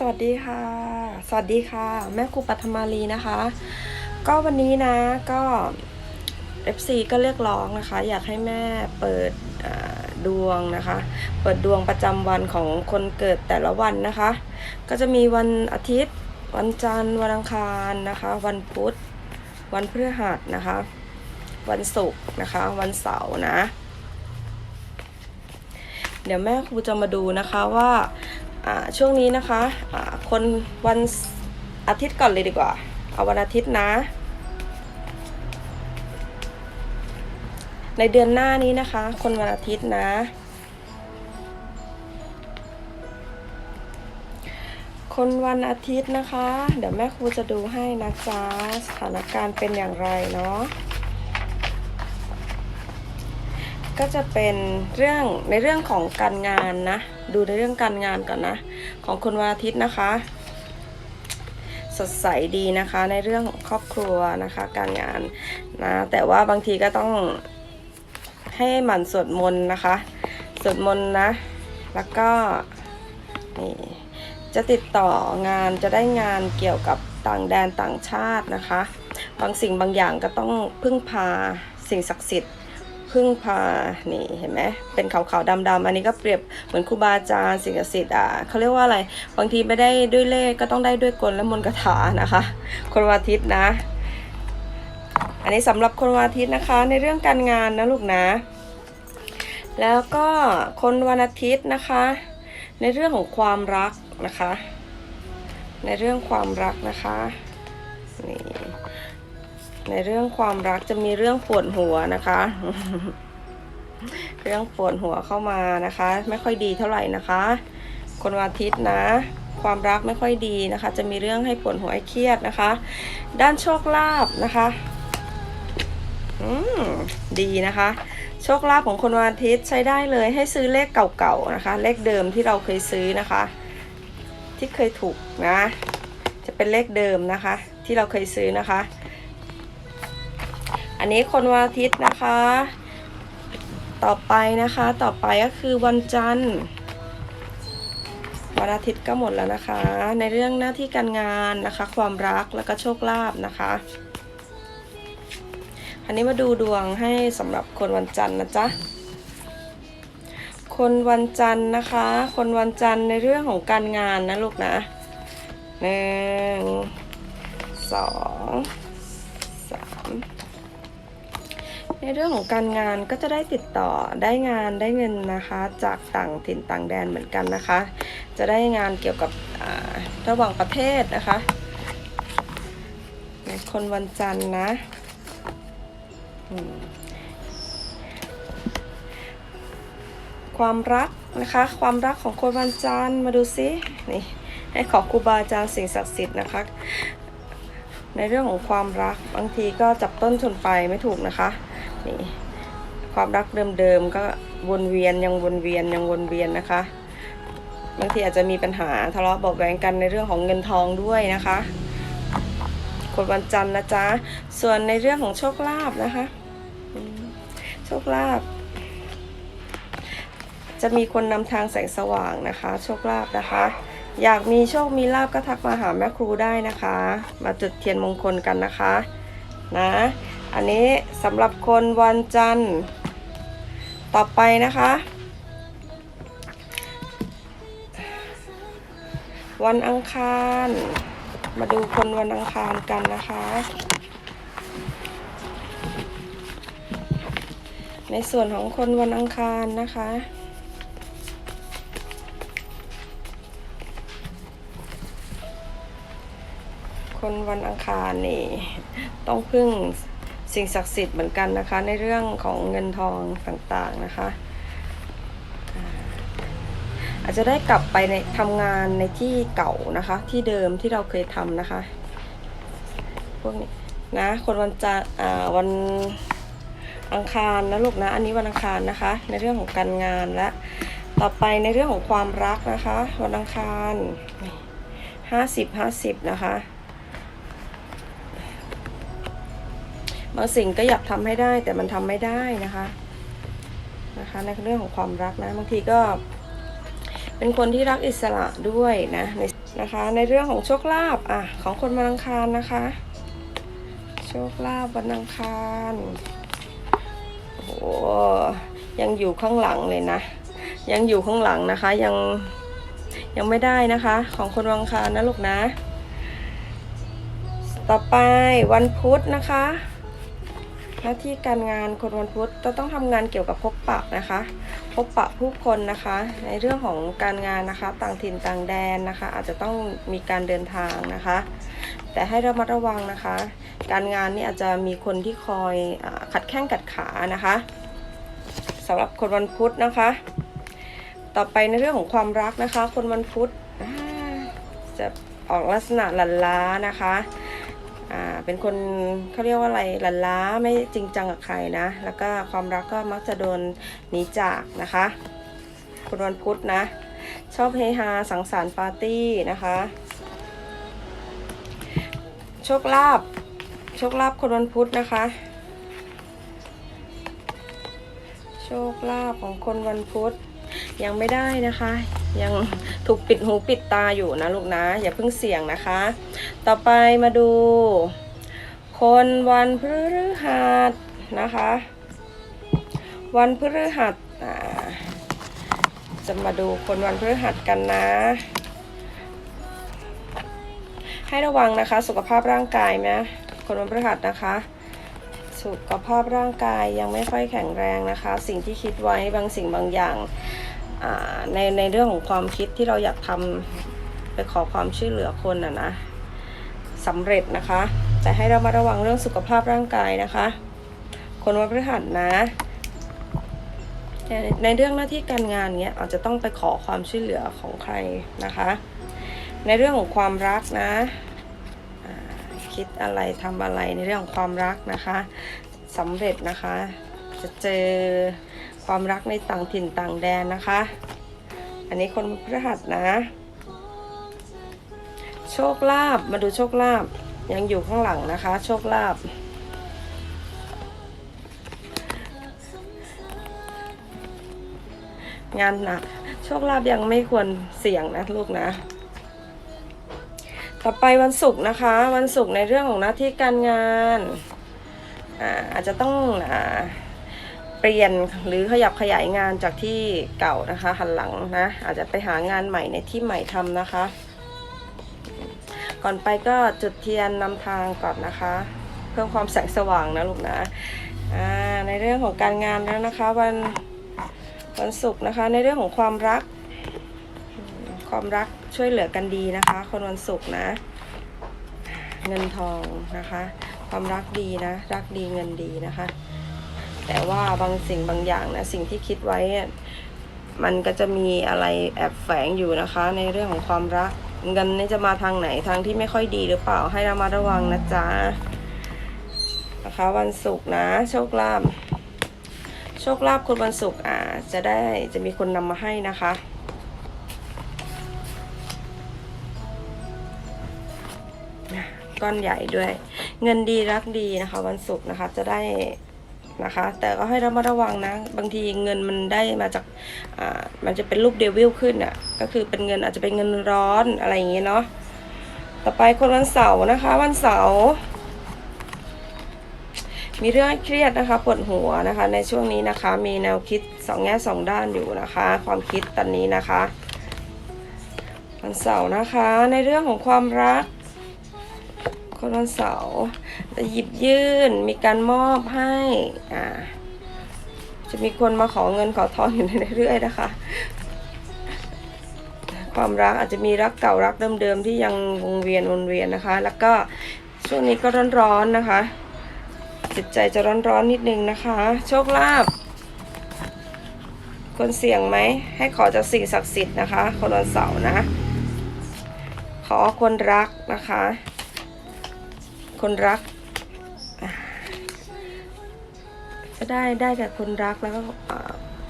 สวัสดีค่ะ สวัสดีค่ะ แม่ครูปัทมาลีนะคะ ก็วันนี้นะก็ FC ก็เรียกร้องนะคะ อยากให้แม่เปิดดวงนะคะ เปิดดวงประจำวันของคนเกิดแต่ละวันนะคะ ก็จะมีวันอาทิตย์ วันจันทร์ วันอังคารนะคะ วันพุธ วันพฤหัสนะคะ วันศุกร์นะคะ วันเสาร์นะ เดี๋ยวแม่ครูจะมาดูนะคะว่า ช่วงนี้นะคะคนวันอาทิตย์ก่อนเลยดีกว่า เอาวันอาทิตย์นะ ในเดือนหน้านี้นะคะ คนวันอาทิตย์นะ คนวันอาทิตย์นะคะ เดี๋ยวแม่ครูจะดูให้นะจ๊ะสถานการณ์เป็นอย่างไรเนาะ ก็จะเป็นเรื่องในเรื่องของการงานนะ ดูในเรื่องการงานก่อนนะ ของคนวันอาทิตย์นะคะ สดใสดีนะคะ ในเรื่องของครอบครัวนะคะ การงานนะแต่ว่าบางทีก็ต้องให้หมั่นสวดมนต์นะคะสวดมนต์นะ แล้วก็นี่จะติดต่องานจะได้งานเกี่ยวกับต่างแดนต่างชาตินะคะ บางสิ่งบางอย่างก็ต้องพึ่งพาสิ่งศักดิ์สิทธิ์ พึ่งพา นี่เห็นไหมเป็นขาวๆดำๆอันนี้ก็เปรียบเหมือนครูบาอาจารย์สิ่งศักดิ์สิทธิ์อะเขาเรียกว่าอะไร บางทีไม่ได้ด้วยเลขก็ต้องได้ด้วยกลและมนต์คาถานะคะ คนวันอาทิตย์นะ อันนี้สำหรับคนวันอาทิตย์นะคะ ในเรื่องการงานนะลูกนะ แล้วก็คนวันอาทิตย์นะคะ ในเรื่องของความรักนะคะ ในเรื่องความรักนะคะนี่ ในเรื่องความรักจะมีเรื่องปวดหัวนะคะ เรื่องปวดหัวเข้ามานะคะ ไม่ค่อยดีเท่าไหร่นะคะ คนวันอาทิตย์นะ ความรักไม่ค่อยดีนะคะ จะมีเรื่องให้ปวดหัวให้เครียดนะคะ ด้านโชคลาภนะคะอืมดีนะคะ โชคลาภของคนวันอาทิตย์ใช้ได้เลยให้ซื้อเลขเก่าๆนะคะ เลขเดิมที่เราเคยซื้อนะคะ ที่เคยถูกนะ จะเป็นเลขเดิมนะคะ ที่เราเคยซื้อนะคะ อันนี้คนวันอาทิตย์นะคะ ต่อไปนะคะ ต่อไปก็คือวันจันทร์ วันอาทิตย์ก็หมดแล้วนะคะ ในเรื่องหน้าที่การงานนะคะ ความรักแล้วก็โชคลาภนะคะอันนี้มาดูดวงให้สำหรับคนวันจันทร์นะจ๊ะ คนวันจันทร์นะคะ คนวันจันทร์ในเรื่องของการงานนะลูกนะหนึ่งสองสาม ในเรื่องของการงานก็จะได้ติดต่อได้งานได้เงินนะคะ จากต่างถิ่นต่างแดนเหมือนกันนะคะ จะได้งานเกี่ยวกับระหว่างประเทศนะคะในคนวันจันทร์นะความรักนะคะ ความรักของคนวันจันทร์มาดูซินี่ให้ขอครูบาอาจารย์สิ่งศักดิ์สิทธิ์นะคะ ในเรื่องของความรักบางทีก็จับต้นชนปลายไม่ถูกนะคะ นี่ความรักเดิมๆก็วนเวียนยังวนเวียนยังวนเวียนนะคะ บางทีอาจจะมีปัญหาทะเลาะเบาะแวงกันในเรื่องของเงินทองด้วยนะคะ คนวันจันทร์นะจ๊ะ ส่วนในเรื่องของโชคลาภนะคะ โชคลาภจะมีคนนำทางแสงสว่างนะคะ โชคลาภนะคะ อยากมีโชคมีลาบก็ทักมาหาแม่ครูได้นะคะ มาจุดเทียนมงคลกันนะคะ นะ อันนี้สำหรับคนวันจันทร์ ต่อไปนะคะ วันอังคาร มาดูคนวันอังคารกันนะคะ ในส่วนของคนวันอังคารนะคะคนวันอังคารนี่ ต้องพึ่ง สิ่งศักดิ์สิทธิ์เหมือนกันนะคะ ในเรื่องของเงินทองต่างๆนะคะอาจจะได้กลับไปในทำงานในที่เก่านะคะ ที่เดิมที่เราเคยทำนะคะพวกนี้นะคนวันจะอ่าวันอังคารนะลูกนะอันนี้วันอังคารนะคะ ในเรื่องของการงานและต่อไปในเรื่องของความรักนะคะ วันอังคารห้าสิบห้าสิบนะคะ บางสิ่งก็อยากทำให้ได้ แต่มันทำไม่ได้นะคะนะคะ ในเรื่องของความรักนะบางทีก็ เป็นคนที่รักอิสระด้วยนะในนะคะ ในเรื่องของโชคลาภอะของคนวันอังคารนะคะ โชคลาภวันอังคารโอ้โหยังอยู่ข้างหลังเลยนะ ยังอยู่ข้างหลังนะคะ ยังยังไม่ได้นะคะ ของคนวังคารนะลูกนะ ต่อไปวันพุธนะคะ น้าที่การงานคนวันพุธจะต้องทำงานเกี่ยวกับพบปะนะคะ พบปะผู้คนนะคะ ในเรื่องของการงานนะคะ ต่างถิ่นต่างแดนนะคะ อาจจะต้องมีการเดินทางนะคะ แต่ให้ระมัดระวังนะคะ การงานนี่อาจจะมีคนที่คอยอขัดแข้งกัดขานะคะสำหรับคนวันพุธนะคะ ต่อไปในเรื่องของความรักนะคะ คนวันพุธจะออกลักษณะหลันล้านะคะ อ่าเป็นคนเขาเรียกว่าอะไรหลันล้าไม่จริงจังกับใครนะ แล้วก็ความรักก็มักจะโดนหนีจากนะคะ คนวันพุธนะ ชอบเฮฮาสังสรรค์ปาร์ตี้นะคะ โชคลาภโชคลาภคนวันพุธนะคะ โชคลาภของคนวันพุธ ยังไม่ได้นะคะ ยังถูกปิดหูปิดตาอยู่นะลูกนะ อย่าเพิ่งเสี่ยงนะคะ ต่อไปมาดู คนวันพฤหัสนะคะ วันพฤหัสจะมาดูคนวันพฤหัสกันนะ ให้ระวังนะคะ สุขภาพร่างกายนะคนวันพฤหัสนะคะสุขภาพร่างกายยังไม่ค่อยแข็งแรงนะคะ สิ่งที่คิดไว้บางสิ่งบางอย่าง ในในเรื่องของความคิดที่เราอยากทำไปขอความช่วยเหลือคนอะนะสำเร็จนะคะ แต่ให้เรามาระวังเรื่องสุขภาพร่างกายนะคะ คนวันพฤหัสนะแต่ในเรื่องหน้าที่การงานเนี้ยอาจจะต้องไปขอความช่วยเหลือของใครนะคะ ในเรื่องของความรักนะคิดอะไรทำอะไรในเรื่องของความรักนะคะสำเร็จนะคะ จะเจอ ความรักในต่างถิ่นต่างแดนนะคะ อันนี้คนพฤหัสนะ โชคลาภมาดูโชคลาภยังอยู่ข้างหลังนะคะ โชคลาภงานหนักโชคลาภยังไม่ควรเสี่ยงนะลูกนะ ต่อไปวันศุกร์นะคะ วันศุกร์ในเรื่องของหน้าที่การงานอ่าอาจจะต้องอ่า ปลี่ยนหรือขยับขยายงานจากที่เก่านะคะหันหลังนะอาจจะไปหางานใหม่ในที่ใหม่ทำนะคะ ก่อนไปก็จุดเทียนนำทางก่อนนะคะ เพิ่มความแสงสว่างนะลูกนะในเรื่องของการงานแล้วนะคะ วันวันศุกร์นะคะ ในเรื่องของความรัก ความรักช่วยเหลือกันดีนะคะ คนวันศุกร์นะ เงินทองนะคะ ความรักดีนะ รักดีเงินดีนะคะ แต่ว่าบางสิ่งบางอย่างนะสิ่งที่คิดไว้ มันก็จะมีอะไรแอบแฝงอยู่นะคะ ในเรื่องของความรักเงินนี่จะมาทางไหนทางที่ไม่ค่อยดีหรือเปล่าให้เรามาระวังนะจ๊ะนะคะวันศุกร์นะ โชคลาภโชคลาภคนวันศุกร์อ่าจะได้จะมีคนนำมาให้นะคะก้อนใหญ่ด้วย เงินดีรักดีนะคะ วันศุกร์นะคะจะได้ นะคะ แต่ก็ให้ระมัดระวังนะ บางทีเงินมันได้มาจากอ่ามันจะเป็นรูปเดวิลขึ้นอะก็คือเป็นเงินอาจจะเป็นเงินร้อนอะไรอย่างเงี้ยเนาะต่อไปคนวันเสาร์นะคะ วันเสาร์มีเรื่องเครียดนะคะปวดหัวนะคะ ในช่วงนี้นะคะ มีแนวคิดสองแง่สองด้านอยู่นะคะ ความคิดตอนนี้นะคะ วันเสาร์นะคะ ในเรื่องของความรัก คนวันเสาร์จะหยิบยื่นมีการมอบให้อ่าจะมีคนมาขอเงินขอทองอยู่เรื่อยๆนะคะ ความรักอาจจะมีรักเก่ารักเดิมๆที่ยังวงเวียนวนเวียนนะคะ แล้วก็ช่วงนี้ก็ร้อนๆนะคะจิตใจจะร้อนๆนิดนึงนะคะ โชคลาภคนเสี่ยงไหม ให้ขอจากสิ่งศักดิ์สิทธิ์นะคะ คนวันเสาร์นะ ขอคนรักนะคะ คนรักอ่าจะได้ได้กับคนรักแล้วก็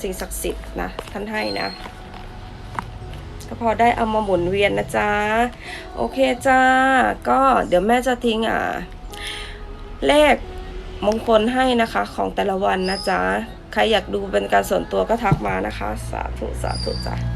สิ่งศักดิ์สิทธิ์นะท่านให้นะก็พอได้เอามาหมุนเวียนนะจ๊ะ โอเคจ้า ก็เดี๋ยวแม่จะทิ้งอ่า เลขมงคลให้นะคะของแต่ละวันนะจ๊ะ ใครอยากดูเป็นการส่วนตัวก็ทักมานะคะ สาธุ สาธุจ้ะ